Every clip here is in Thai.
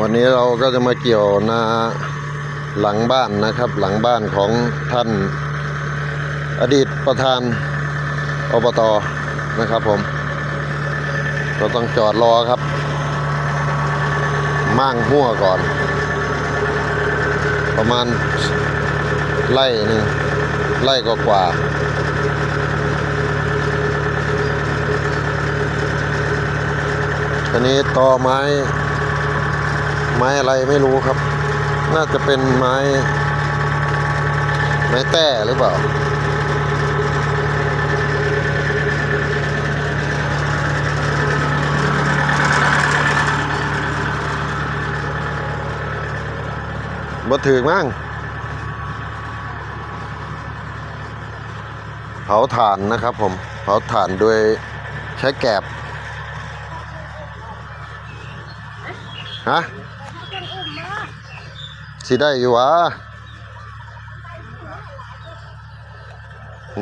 วันนี้เราก็จะมาเกี่ยวนาหลังบ้านนะครับ หลังบ้านของท่านอดีตประธานอบตนะครับผม เราต้องจอดรอครับ มั่างหัวก่อน ประมาณไล่หนึ่งไล่ก็กว่าอันนี้ตอไม้ ไม้อะไรไม่รู้ครับ น่าจะเป็นไม้ ไม้แต้หรือเปล่า บ่ถือมั้งเผาถ่านนะครับผม เผาถ่านโดยใช้แกบฮะ สิได้อยู่วะ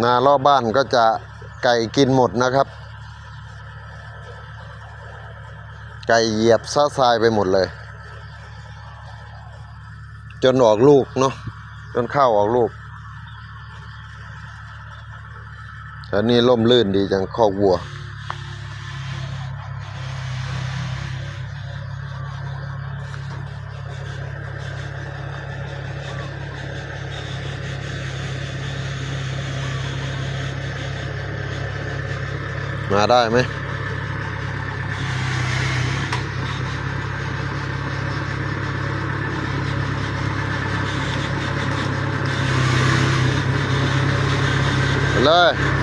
นารอบบ้านก็จะไก่กินหมดนะครับ ไก่เหยียบซ่าทรายไปหมดเลย จนออกลูกเนาะจนข้าวออกลูกอันนี้ล่มลื่นดีจังคอกวัว มาได้ไหมเลย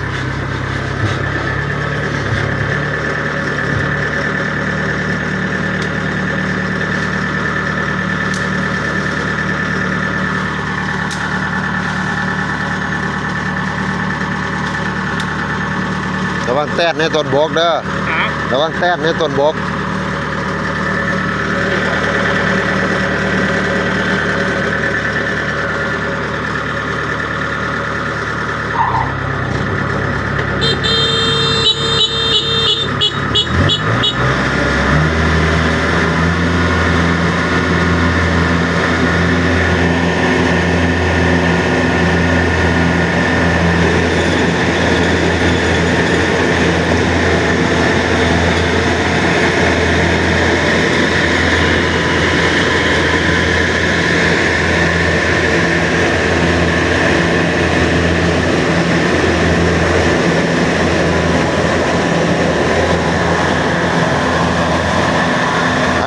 ระวังแตดในต้นบกเด้อระวังแตดในต้นบก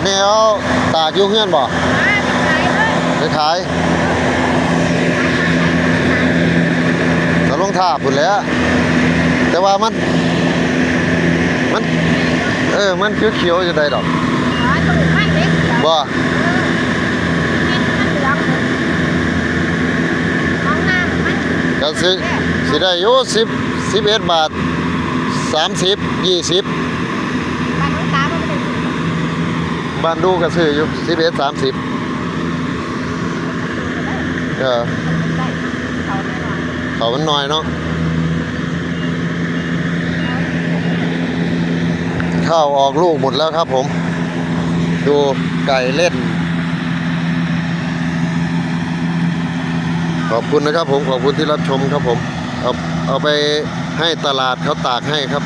อันนี้เอาตากอยุ่งเงื่อนบ่ไปขายแล้วลงท่าพุ่นแหล้ว แต่ว่ามัน มัน เออ มันเขียวๆจะได้ดอกบ่ก็สิสิได้อยู่สิบสิบเอ็ดบาทสามสิบยี่สิบ บ้านดูก็ซื้ออยู่สิบเอ็ดสามสิบเออเขามันน้อยเนาะข้าวออกลูกหมดแล้วครับผม ดูไก่เล่น ขอบคุณนะครับผมขอบคุณที่รับชมครับผม เอาเอาไปให้ตลาดเขาตากให้ครับ